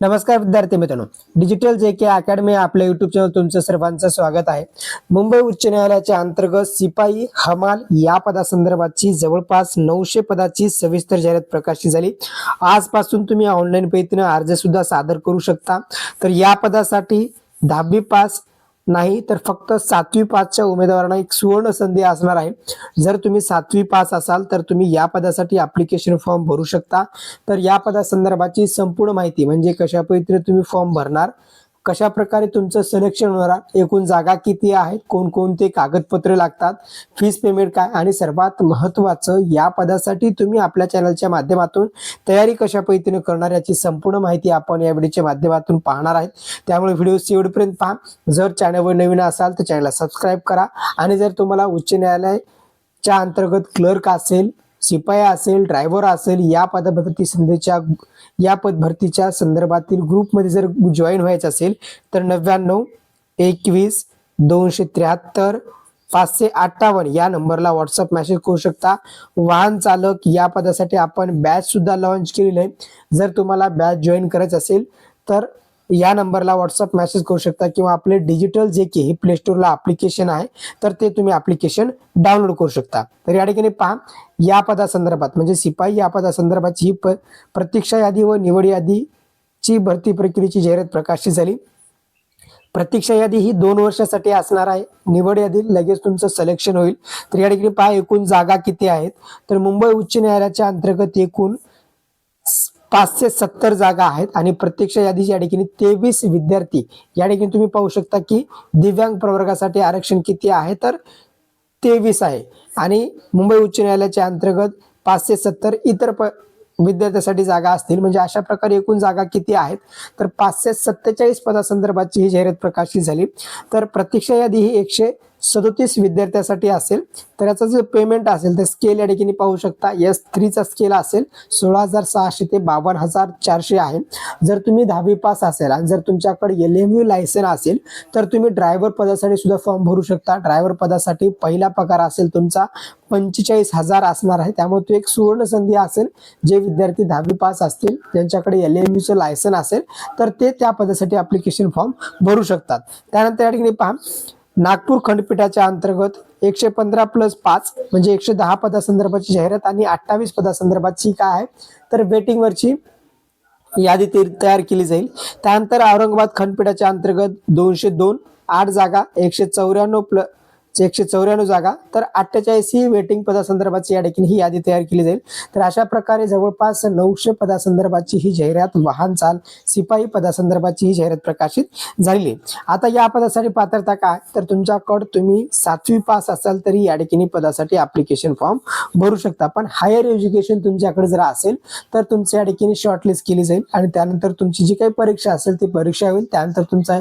नमस्कार विद्यार्थी मित्रांनो. डिजिटल जे के अकॅडमी आपल्या युट्यूब चॅनल तुमचं सर्वांचं स्वागत आहे. मुंबई उच्च न्यायालयाच्या अंतर्गत सिपाई हमाल या पदासंदर्भातची जवळपास नऊशे पदाची सविस्तर जाहिरात प्रकाशित झाली. आजपासून तुम्ही ऑनलाईन पद्धतीने अर्ज सुद्धा सादर करू शकता. तर या पदासाठी दहावी पास नाही तर फक्त सातवी पासच्या उमेदवारांना एक सुवर्ण संधी असणार आहे. जर तुम्ही सातवी पास असाल तर तुम्ही या पदासाठी अप्लिकेशन फॉर्म भरू शकता. तर या पदासंदर्भाची संपूर्ण माहिती म्हणजे कशा पद्धतीने तुम्ही फॉर्म भरणार कशा प्रकारे तुमचं सिलेक्शन होणार एकूण जागा किती आहेत? कोणकोणते कागदपत्रे लागतात? फीस पेमेंट काय? आणि सर्वात महत्त्वाचं या पदासाठी तुम्ही आपल्या चॅनलच्या माध्यमातून तयारी कशा पद्धतीने करणार याची संपूर्ण माहिती आपण या व्हिडिओच्या माध्यमातून पाहणार आहेत. त्यामुळे व्हिडिओ शेवटपर्यंत पहा. जर चॅनलवर नवीन असाल तर चॅनलला सबस्क्राईब करा. आणि जर तुम्हाला उच्च न्यायालयाच्या अंतर्गत क्लर्क असेल शिपाई असेल ड्रायव्हर असेल या पदभरती संधीच्या या पदभरतीच्या संदर्भातील ग्रुपमध्ये जर जॉईन व्हायचं असेल तर नव्याण्णव एकवीस दोनशे त्र्याहत्तर पाचशे अठ्ठावन्न या नंबरला व्हॉट्सअप मेसेज करू शकता. वाहन चालक या पदासाठी आपण बॅच सुद्धा लॉन्च केलेलं आहे. जर तुम्हाला बॅच जॉईन करायचं असेल तर या नंबरला व्हॉट्सअप मेसेज करू शकता किंवा आपले डिजिटल जे की हे प्ले स्टोरला ऍप्लिकेशन आहे तर ते तुम्ही ऍप्लिकेशन डाउनलोड करू शकता. तर या ठिकाणी पहा या पदासंदर्भात म्हणजे शिपाई या पदासंदर्भाची ही प प्रतीक्षा यादी व निवड यादीची भरती प्रक्रियेची जाहिरात प्रकाशित झाली. प्रतीक्षा यादी ही दोन वर्षासाठी असणार आहे. निवड यादी लगेच तुमचं सिलेक्शन होईल. तर या ठिकाणी पहा एकूण जागा किती आहेत? तर मुंबई उच्च न्यायालयाच्या अंतर्गत एकूण पाचशे सत्तर जागा आहेत आणि प्रत्यक्ष यादीच्या या ठिकाणी तेवीस विद्यार्थी या ठिकाणी तुम्ही पाहू शकता की दिव्यांग प्रवर्गासाठी आरक्षण किती आहे तर तेवीस आहे. आणि मुंबई उच्च न्यायालयाच्या अंतर्गत पाचशे सत्तर इतर प विद्यार्थ्यासाठी जागा असतील. म्हणजे अशा प्रकारे एकूण जागा किती आहेत? तर पाचशे सत्तेचाळीस पदासंदर्भाची ही जाहिरात प्रकाशित झाली. तर प्रतीक्षा यादी ही एकशे सदोतीस विद्यार्थ्यासाठी असेल तर याचं जे पेमेंट असेल तर स्केल या ठिकाणी पाहू शकता. एस थ्रीचा स्केल असेल सोळा हजार सहाशे ते बावन्न हजार चारशे आहे. जर तुम्ही दहावी पास असेल आणि जर तुमच्याकडे एल एम यू लायसन असेल तर तुम्ही ड्रायव्हर पदासाठी सुद्धा फॉर्म भरू शकता. ड्रायव्हर पदासाठी पहिला पगार असेल तुमचा पंचेचाळीस हजार असणार आहे. त्यामुळे तो एक सुवर्ण संधी असेल. जे विद्यार्थी दहावी पास असतील ज्यांच्याकडे एल एम यूचं लायसन असेल तर ते त्या पदासाठी अप्लिकेशन फॉर्म भरू शकतात. त्यानंतर या ठिकाणी पहा. नागपूर खंडपीठाच्या अंतर्गत एकशे पंधरा प्लस पाच म्हणजे एकशे दहा पदासंदर्भाची जाहिरात आणि अठ्ठावीस पदासंदर्भाची काय आहे तर वेटिंगवरची यादी ते तयार केली जाईल. त्यानंतर औरंगाबाद खंडपीठाच्या अंतर्गत दोनशे दोन आठ जागा एकशे चौऱ्याण्णव प्ल एकशे चौऱ्याण्णव जागा तर अठ्ठेचाळीस ही वेटिंग पदासंदर्भाची या ठिकाणी ही यादी तयार केली जाईल. तर अशा प्रकारे जवळपास नऊशे पदासंदर्भाची ही जाहिरात वाहन चाल शिपाई पदासंदर्भाची ही जाहिरात प्रकाशित झालेली आता या पदासाठी पात्रता काय? तर तुमच्याकडं तुम्ही सातवी पास असाल तरी या ठिकाणी पदासाठी अप्लिकेशन फॉर्म भरू शकता. पण हायर एज्युकेशन तुमच्याकडे जर असेल तर तुमच्या या ठिकाणी शॉर्टलिस्ट केली जाईल आणि त्यानंतर तुमची जी काही परीक्षा असेल ती परीक्षा होईल. त्यानंतर तुमचा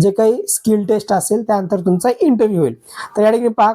जे काही स्किल टेस्ट असेल त्यानंतर तुमचा इंटरव्ह्यू होईल. तर या ठिकाणी पहा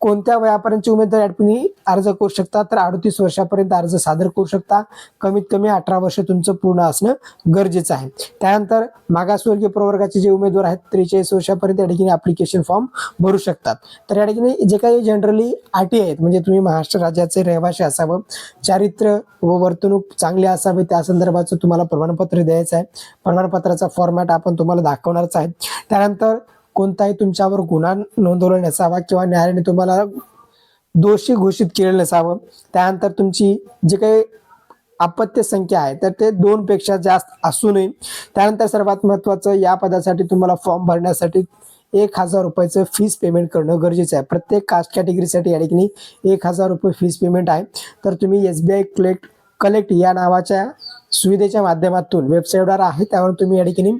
कोणत्या वयापर्यंतचे उमेदवार या ठिकाणी अर्ज करू शकता तर अडतीस वर्षापर्यंत अर्ज सादर करू शकता. कमीत कमी अठरा वर्ष तुमचं पूर्ण असणं गरजेचं आहे. त्यानंतर मागासवर्गीय प्रवर्गाचे जे उमेदवार आहेत त्रेचाळीस वर्षापर्यंत या ठिकाणी ऍप्लिकेशन फॉर्म भरू शकतात. तर या ठिकाणी जे काही जनरली अटी आहेत म्हणजे तुम्ही महाराष्ट्र राज्याचे रहिवासी असावं चारित्र्य व वर्तणूक चांगली असावी त्या संदर्भाचं तुम्हाला प्रमाणपत्र द्यायचं आहे. प्रमाणपत्राचा फॉर्मॅट आपण तुम्हाला दाखवणारच आहे. त्यानंतर कोणताही तुमच्यावर गुन्हा नोंदवला नसावा किंवा न्यायालयाने तुम्हाला दोषी घोषित केलेलं नसावं. त्यानंतर तुमची जी काही अपत्य संख्या आहे तर ते दोन पेक्षा जास्त असू नये त्यानंतर सर्वात महत्वाचं या पदासाठी तुम्हाला फॉर्म भरण्यासाठी एक हजार रुपयाचं फीस पेमेंट करणं गरजेचं आहे. प्रत्येक कास्ट कॅटेगरीसाठी या ठिकाणी एक हजार रुपये फीस पेमेंट आहे. तर तुम्ही S B I collect collect या नावाच्या सुविधेच्या माध्यमातून वेबसाईटवर आहे त्यावर तुम्ही या ठिकाणी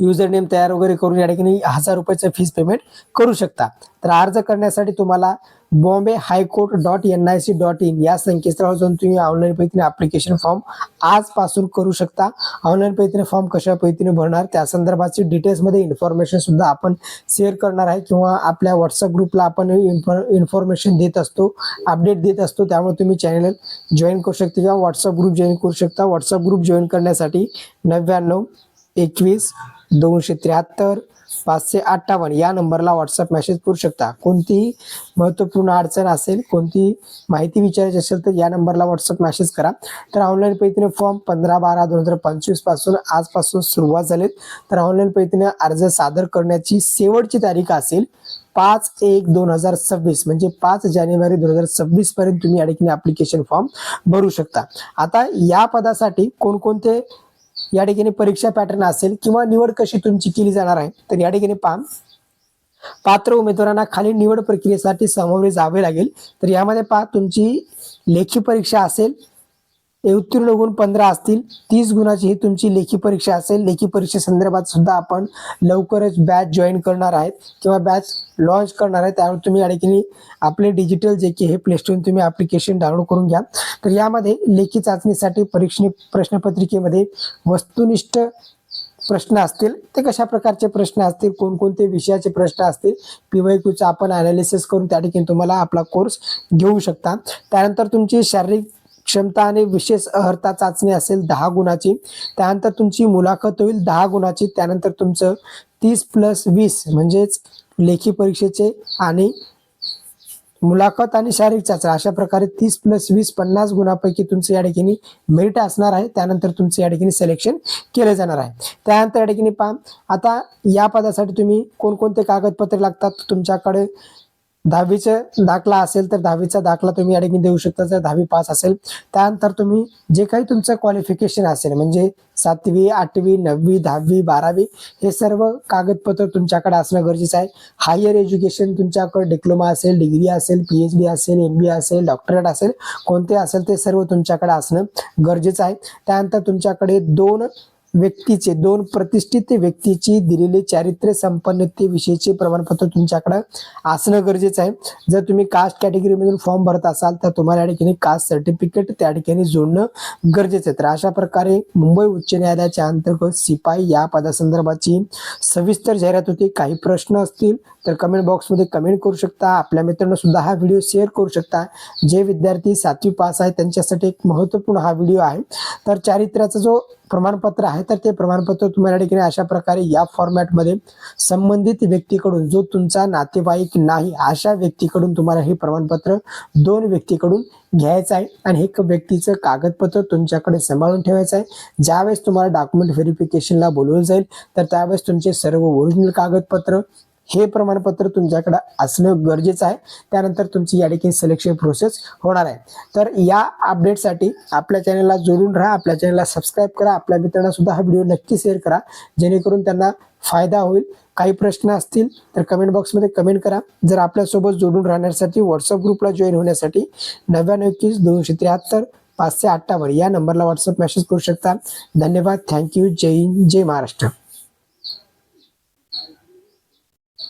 युजर नेम तयार वगैरे करून या ठिकाणी हजार रुपयाचं फीस पेमेंट करू शकता. तर अर्ज करण्यासाठी तुम्हाला Bombay high court dot N I C dot in या संकेतस्थळावर जाऊन तुम्ही ऑनलाईन पद्धतीने अप्लिकेशन फॉर्म आजपासून करू शकता. ऑनलाईन पद्धतीने फॉर्म कशा पद्धतीने भरणार त्या संदर्भाची डिटेल्समध्ये इन्फॉर्मेशन सुद्धा आपण शेअर करणार आहे किंवा आपल्या व्हॉट्सअप ग्रुपला आपण इन्फॉर्मेशन देत असतो अपडेट देत असतो. त्यामुळे तुम्ही चॅनल जॉईन करू शकता किंवा व्हॉट्सअप ग्रुप जॉईन करू शकता. व्हॉट्सअप ग्रुप जॉईन करण्यासाठी नव्याण्णव एकवीस दोनशे त्र्याहत्तर पाचशे अठ्ठावन्न या नंबरला व्हॉट्सअप मेसेज करू शकता. कोणतीही महत्त्वपूर्ण अडचण असेल कोणतीही माहिती विचारायची असेल तर या नंबरला व्हॉट्सअप मेसेज करा. तर ऑनलाईन पद्धतीने फॉर्म पंधरा बारा दोन हजार पंचवीसपासून आजपासून सुरुवात झाली तर ऑनलाईन पद्धतीने अर्ज सादर करण्याची शेवटची तारीख असेल पाच एक दोन हजार सव्वीस म्हणजे पाच जानेवारी दोन हजार सव्वीस पर्यंत तुम्ही अडकीने ॲप्लिकेशन फॉर्म भरू शकता. आता या पदासाठी कोणकोणते या ठिकाणी परीक्षा पॅटर्न असेल किंवा निवड कशी तुमची केली जाणार आहे तर या ठिकाणी पहा. पात्र उमेदवारांना खाली निवड प्रक्रियेसाठी सामोरे जावे लागेल. तर यामध्ये पहा तुमची लेखी परीक्षा असेल उत्तीर्ण गुण पंधरा असतील तीस गुणाची ही तुमची लेखी परीक्षा असेल. लेखी परीक्षेसंदर्भात सुद्धा आपण लवकरच बॅच जॉईन करणार आहेत किंवा बॅच लॉन्च करणार आहे त्यावर तुम्ही या ठिकाणी आपले डिजिटल जे की हे प्ले तुम्ही ॲप्लिकेशन डाउनलोड करून घ्या. तर यामध्ये लेखी चाचणीसाठी परीक्षणे प्रश्नपत्रिकेमध्ये वस्तुनिष्ठ प्रश्न असतील. ते कशा प्रकारचे प्रश्न असतील? कोणकोणते विषयाचे प्रश्न असतील? पी वाय आपण अनालिसिस करून त्या ठिकाणी तुम्हाला आपला कोर्स घेऊ शकता. त्यानंतर तुमची शारीरिक क्षमता आणि विशेष अर्हता चाचणी असेल दहा गुणाची त्यानंतर तुमची मुलाखत होईल दहा गुणाची त्यानंतर तुमचं तीस प्लस वीस म्हणजेच लेखी परीक्षेचे आणि मुलाखत आणि शारीरिक चाचणी. अशा प्रकारे तीस प्लस वीस पन्नास गुणापैकी तुमचं या ठिकाणी मेरिट असणार आहे. त्यानंतर तुमचं या ठिकाणी सिलेक्शन केलं जाणार आहे. त्यानंतर या ठिकाणी पहा आता या पदासाठी तुम्ही कोणकोणते कागदपत्रे लागतात? तुमच्याकडे दहावीचा दाखला असेल तर दहावीचा दाखला तुम्ही या ठिकाणी देऊ शकता. जर दहावी पास असेल त्यानंतर तुम्ही जे काही तुमचं क्वालिफिकेशन असेल म्हणजे सातवी आठवी नववी दहावी बारावी हे सर्व कागदपत्र तुमच्याकडे असणं गरजेचं आहे. हायर एज्युकेशन तुमच्याकडे डिप्लोमा असेल डिग्री असेल पी एच डी असेल एम बी असेल डॉक्टरेट असेल कोणते असेल ते सर्व तुमच्याकडे असणं गरजेचं आहे. त्यानंतर तुमच्याकडे दोन व्यक्तीचे दोन प्रतिष्ठित व्यक्तीची दिलेले चारित्र्य संपन्नतेविषयीचे प्रमाणपत्र तुमच्याकडे असणं गरजेचं आहे. जर तुम्ही कास्ट कॅटेगरीमधून फॉर्म भरत असाल तर तुम्हाला या ठिकाणी कास्ट सर्टिफिकेट त्या ठिकाणी जोडणं गरजेचं आहे. तर अशा प्रकारे मुंबई उच्च न्यायालयाच्या अंतर्गत शिपाई या पदासंदर्भाची सविस्तर जाहिरात होती. काही प्रश्न असतील तर कमेंट बॉक्समध्ये कमेंट करू शकता. आपल्या मित्रांनो सुद्धा हा व्हिडिओ शेअर करू शकता. जे विद्यार्थी सातवी पास आहे त्यांच्यासाठी एक महत्त्वपूर्ण हा व्हिडिओ आहे. तर चारित्र्याचा जो प्रमाणपत्र आहे तर ते प्रमाणपत्र तुम्हाला ठिकाणी अशा प्रकारे या फॉर्मॅटमध्ये संबंधित व्यक्तीकडून जो तुमचा नातेवाईक नाही अशा व्यक्तीकडून तुम्हाला हे प्रमाणपत्र दोन व्यक्तीकडून घ्यायचं आहे. आणि एक व्यक्तीचं कागदपत्र तुमच्याकडे सांभाळून ठेवायचं आहे. ज्यावेळेस तुम्हाला डॉक्युमेंट व्हेरिफिकेशनला बोलवलं जाईल तर त्यावेळेस तुमचे सर्व ओरिजिनल कागदपत्र हे प्रमाणपत्र तुमच्याकडे असणं गरजेचं आहे. त्यानंतर तुमची या ठिकाणी सिलेक्शन प्रोसेस होणार आहे. तर या अपडेटसाठी आपल्या चॅनलला जोडून राहा आपल्या चॅनलला सबस्क्राईब करा आपल्या मित्रांना सुद्धा हा व्हिडिओ नक्की शेअर करा. जेणेकरून त्यांना फायदा होईल. काही प्रश्न असतील तर कमेंट बॉक्समध्ये कमेंट करा. जर आपल्यासोबत जोडून राहण्यासाठी व्हॉट्सअप ग्रुपला जॉईन होण्यासाठी नव्याण्णव एकवीस दोनशे त्र्याहत्तर पाचशे अठ्ठावन्न या नंबरला व्हॉट्सअप मेसेज करू शकता. धन्यवाद. Thank you Jai Hind. Jai Maharashtra.